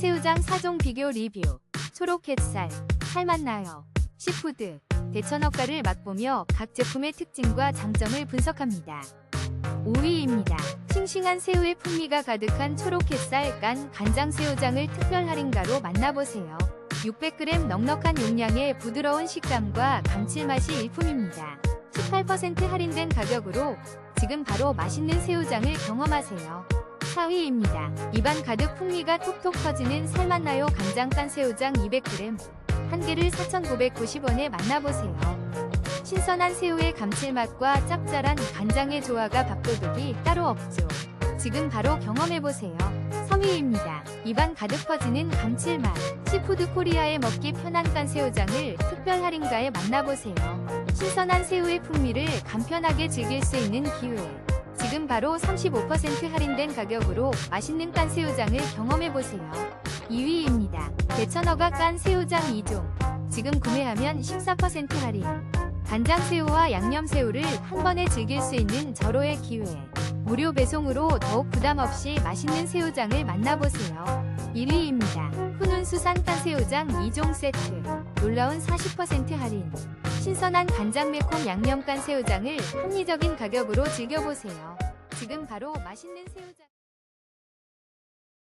새우장 4종 비교 리뷰. 초록 햇살, 살맛 나요. 시푸드, 대천어가를 맛보며 각 제품의 특징과 장점을 분석합니다. 5위입니다. 싱싱한 새우의 풍미가 가득한 초록 햇살 깐 간장 새우장을 특별 할인가로 만나보세요. 600g 넉넉한 용량의 부드러운 식감과 감칠맛이 일품입니다. 18% 할인된 가격으로 지금 바로 맛있는 새우장을 경험하세요. 4위입니다. 입안 가득 풍미가 톡톡 터지는 살맛나요 간장간 새우장 200g 한 개를 4,990원에 만나보세요. 신선한 새우의 감칠맛과 짭짤한 간장의 조화가 밥도둑이 따로 없죠. 지금 바로 경험해보세요. 3위입니다. 입안 가득 퍼지는 감칠맛. 시푸드 코리아의 먹기 편한 깐 새우장을 특별 할인가에 만나보세요. 신선한 새우의 풍미를 간편하게 즐길 수 있는 기회. 지금 바로 35% 할인된 가격으로 맛있는 깐 새우장을 경험해보세요. 2위입니다. 대천어가 깐 새우장 2종. 지금 구매하면 14% 할인. 간장새우와 양념새우를 한 번에 즐길 수 있는 절호의 기회. 무료 배송으로 더욱 부담 없이 맛있는 새우장을 만나보세요. 1위입니다. 훈훈 수산간 새우장 2종 세트. 놀라운 40% 할인. 신선한 간장 매콤 양념간 새우장을 합리적인 가격으로 즐겨보세요. 지금 바로 맛있는 새우장